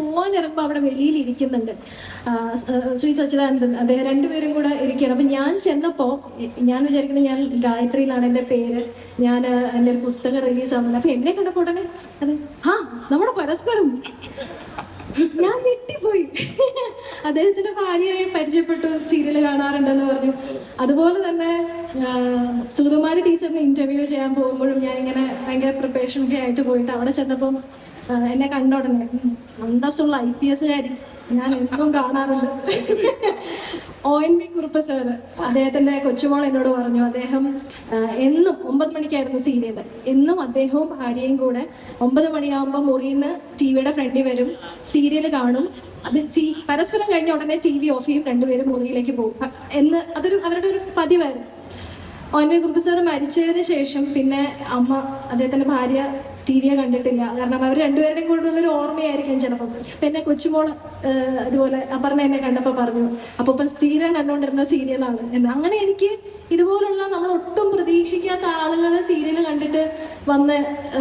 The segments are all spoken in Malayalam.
പോവാൻ ഇറങ്ങുമ്പോൾ അവിടെ വെളിയിൽ ഇരിക്കുന്നുണ്ട് ശ്രീ സച്ചിദാനന്ദൻ അദ്ദേഹം രണ്ടുപേരും കൂടെ ഇരിക്കുകയാണ്. അപ്പം ഞാൻ ചെന്നപ്പോൾ ഞാൻ വിചാരിക്കുന്നത് ഞാൻ ഗായത്രിയിലാണ് എന്റെ പേര്. ഞാൻ എന്റെ ഒരു പുസ്തകം റിലീസ് ആവുന്നത് അപ്പം എന്നെ കണ്ടപ്പോൾ ഉടനെ അതെ ആ നമ്മുടെ പരസ്പരം. ഞാൻ ഞെട്ടിപ്പോയി. അദ്ദേഹത്തിന്റെ ഭാര്യയായി പരിചയപ്പെട്ടു സീരിയൽ കാണാറുണ്ടെന്ന് പറഞ്ഞു. അതുപോലെ തന്നെ സുകുമാരി ടീച്ചറിന് ഇന്റർവ്യൂ ചെയ്യാൻ പോകുമ്പോഴും ഞാൻ ഇങ്ങനെ ഭയങ്കര പ്രിപ്പറേഷൻ ഒക്കെ ആയിട്ട് പോയിട്ട് അവിടെ ചെന്നപ്പം എന്നെ കണ്ട ഉടനെ. "ഉം, അന്തസ്സുള്ള ഐ പി എസ്സുകാരി ഞാൻ എന്നും കാണാറുണ്ട്. O N V Kurup sir അദ്ദേഹത്തിന്റെ കൊച്ചുമോൾ എന്നോട് പറഞ്ഞു അദ്ദേഹം എന്നും ഒമ്പത് മണിക്കായിരുന്നു സീരിയൽ എന്നും അദ്ദേഹവും ഭാര്യയും കൂടെ ഒമ്പത് മണിയാകുമ്പോൾ മുറിയിൽ നിന്ന് ടി വിയുടെ ഫ്രണ്ടിൽ വരും സീരിയൽ കാണും. അത് സീ പരസ്പരം കഴിഞ്ഞ ഉടനെ ടി വി ഓഫ് ചെയ്യും രണ്ടുപേരും മുറിയിലേക്ക് പോകും. എന്ന് അതൊരു അവരുടെ ഒരു പതിവായിരുന്നു. O N V Kurup sir മരിച്ചതിന് ശേഷം പിന്നെ അമ്മ അദ്ദേഹത്തിന്റെ ഭാര്യ ടി വിയെ കണ്ടിട്ടില്ല. കാരണം അവർ രണ്ടുപേരുടെയും കൂടെ ഉള്ള ഒരു ഓർമ്മയായിരിക്കും ചിലപ്പോൾ പിന്നെ കൊച്ചുമോൾ ഇതുപോലെ അപർണ എന്നെ കണ്ടപ്പോൾ പറഞ്ഞു അപ്പോൾ ഇപ്പം സ്ഥിരം കണ്ടുകൊണ്ടിരുന്ന സീരിയലാണ് എന്ന്. അങ്ങനെ എനിക്ക് ഇതുപോലുള്ള നമ്മൾ ഒട്ടും പ്രതീക്ഷിക്കാത്ത ആളുകൾ സീരിയൽ കണ്ടിട്ട് വന്ന്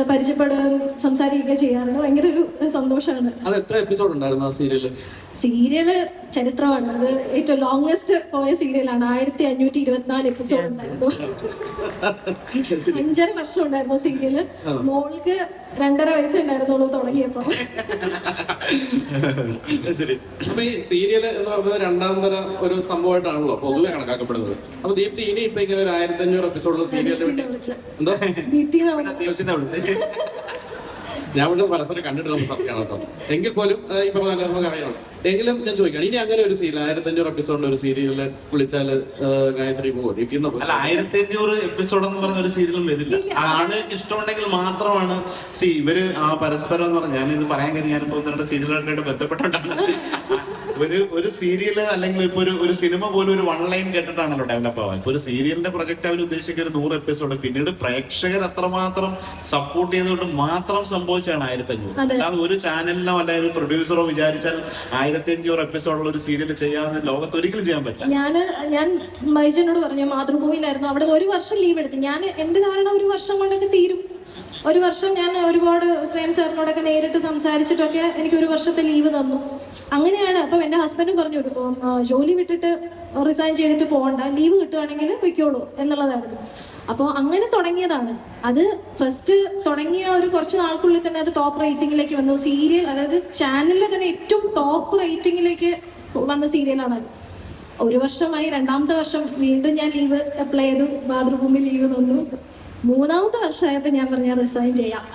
പരിചയപ്പെടുകയും സംസാരിക്കുകയൊക്കെ ചെയ്യാറുണ്ട്. ഭയങ്കര ഒരു സന്തോഷമാണ് അത് എത്ര എപ്പിസോഡ് ഉണ്ടായിരുന്നു ആ സീരിയൽ സീരിയൽ ചരിത്രമാണ്. അത് ഏറ്റവും ലോങ്സ്റ്റ് പോയ സീരിയലാണ്. ആയിരത്തി അഞ്ഞൂറ്റി ഇരുപത്തിനാല് എപ്പിസോഡ് ഉണ്ടായിരുന്നു അഞ്ചര വർഷം ഉണ്ടായിരുന്നു സീരിയൽ. മോൾക്ക് രണ്ടര വയസ്സേ ഉണ്ടായിരുന്നുള്ളൂ തുടങ്ങിയപ്പോ. ശരി. അപ്പൊ ഈ സീരിയൽ എന്ന് പറയുന്നത് രണ്ടാം തരം ഒരു സംഭവമായിട്ടാണല്ലോ പൊതുവെ കണക്കാക്കപ്പെടുന്നത്. അപ്പൊ ദീപ്തി ഇനി ഇപ്പൊ ഇങ്ങനെ ഒരു ആയിരത്തി അഞ്ഞൂറ് എപ്പിസോഡുള്ള സീരിയലിന് വേണ്ടി എന്തോ? വീട്ടിൽ ഞാൻ ഇവിടെ പരസ്പരം കണ്ടിട്ട് നമുക്ക് സത്യമാണ് കേട്ടോ എങ്കിൽ പോലും ഇപ്പൊ നമുക്ക് അറിയാം എങ്കിലും ഞാൻ ചോദിക്കാം ഇനി അങ്ങനെ ഒരു സീരിയൽ ആയിരത്തി അഞ്ഞൂറ് എപ്പിസോഡിന്റെ ഒരു സീരിയലിൽ വിളിച്ചാൽ ഗായത്രി പോകും അല്ല ആയിരത്തി അഞ്ഞൂറ് എപ്പിസോഡ് എന്ന് പറഞ്ഞ ഒരു സീരിയലും വരില്ല. ആണ് ഇഷ്ടമുണ്ടെങ്കിൽ മാത്രമാണ് സി ഇവർ ആ പരസ്പരം എന്ന് പറഞ്ഞാൽ ഇത് പറയാൻ കാര്യം ഞാൻ പോകുന്ന സീരിയലുമായിട്ട് ബന്ധപ്പെട്ടിട്ടാണ് ഒരു ഒരു സീരിയൽ അല്ലെങ്കിൽ ഇപ്പൊ ഒരു ഒരു സിനിമ പോലും ഒരു വൺ ലൈൻ കേട്ടിട്ടാണല്ലോ ഡെവലപ്പ് ആവാൻ ഇപ്പൊ ഒരു സീരിയലിന്റെ പ്രൊജക്ട് അവർ ഉദ്ദേശിക്കുന്നത് നൂറ് എപ്പിസോഡ് പിന്നീട് പ്രേക്ഷകർ അത്രമാത്രം സപ്പോർട്ട് ചെയ്തുകൊണ്ട് മാത്രം സംഭവിച്ചാണ് ആയിരത്തി അഞ്ഞൂറ് അല്ലാതെ ഒരു ചാനലിനോ അല്ലെങ്കിൽ ഒരു പ്രൊഡ്യൂസറോ വിചാരിച്ചാൽ ആയിരത്തി അഞ്ഞൂറ് എപ്പിസോഡുള്ള ഒരു സീരിയൽ ചെയ്യാതെ ലോകത്ത് ഒരിക്കലും ചെയ്യാൻ പറ്റില്ല. ഞാൻ ഞാൻ മൈജനോട് പറഞ്ഞു മാതൃഭൂമിയിലായിരുന്നു അവിടെ ഒരു വർഷം ലീവ് എടുത്തു. ഞാൻ എന്റെ ധാരണ ഒരു വർഷം കൊണ്ടൊക്കെ തീരും. ഒരു വർഷം ഞാൻ ഒരുപാട് സ്വയം സാറിനോടൊക്കെ നേരിട്ട് സംസാരിച്ചിട്ടൊക്കെ എനിക്ക് ഒരു വർഷത്തെ ലീവ് തന്നു. അങ്ങനെയാണ് അപ്പം എന്റെ ഹസ്ബൻഡും പറഞ്ഞു ജോലി വിട്ടിട്ട് റിസൈൻ ചെയ്തിട്ട് പോകണ്ട ലീവ് കിട്ടുവാണെങ്കിൽ പൊയ്ക്കോളൂ എന്നുള്ളതായിരുന്നു. അപ്പോൾ അങ്ങനെ തുടങ്ങിയതാണ്. അത് ഫസ്റ്റ് തുടങ്ങിയ ഒരു കുറച്ച് നാൾക്കുള്ളിൽ തന്നെ അത് ടോപ്പ് റേറ്റിംഗിലേക്ക് വന്നു. സീരിയൽ അതായത് ചാനലിൽ തന്നെ ഏറ്റവും ടോപ്പ് റേറ്റിംഗിലേക്ക് വന്ന സീരിയലാണ് ഒരു വർഷമായി രണ്ടാമത്തെ വർഷം വീണ്ടും ഞാൻ ലീവ് അപ്ലൈ ചെയ്തു. മാതൃഭൂമി ലീവ് തന്നു മൂന്നാമത്തെ വർഷമായപ്പോൾ ഞാൻ പറഞ്ഞ റിസൈൻ ചെയ്യാം.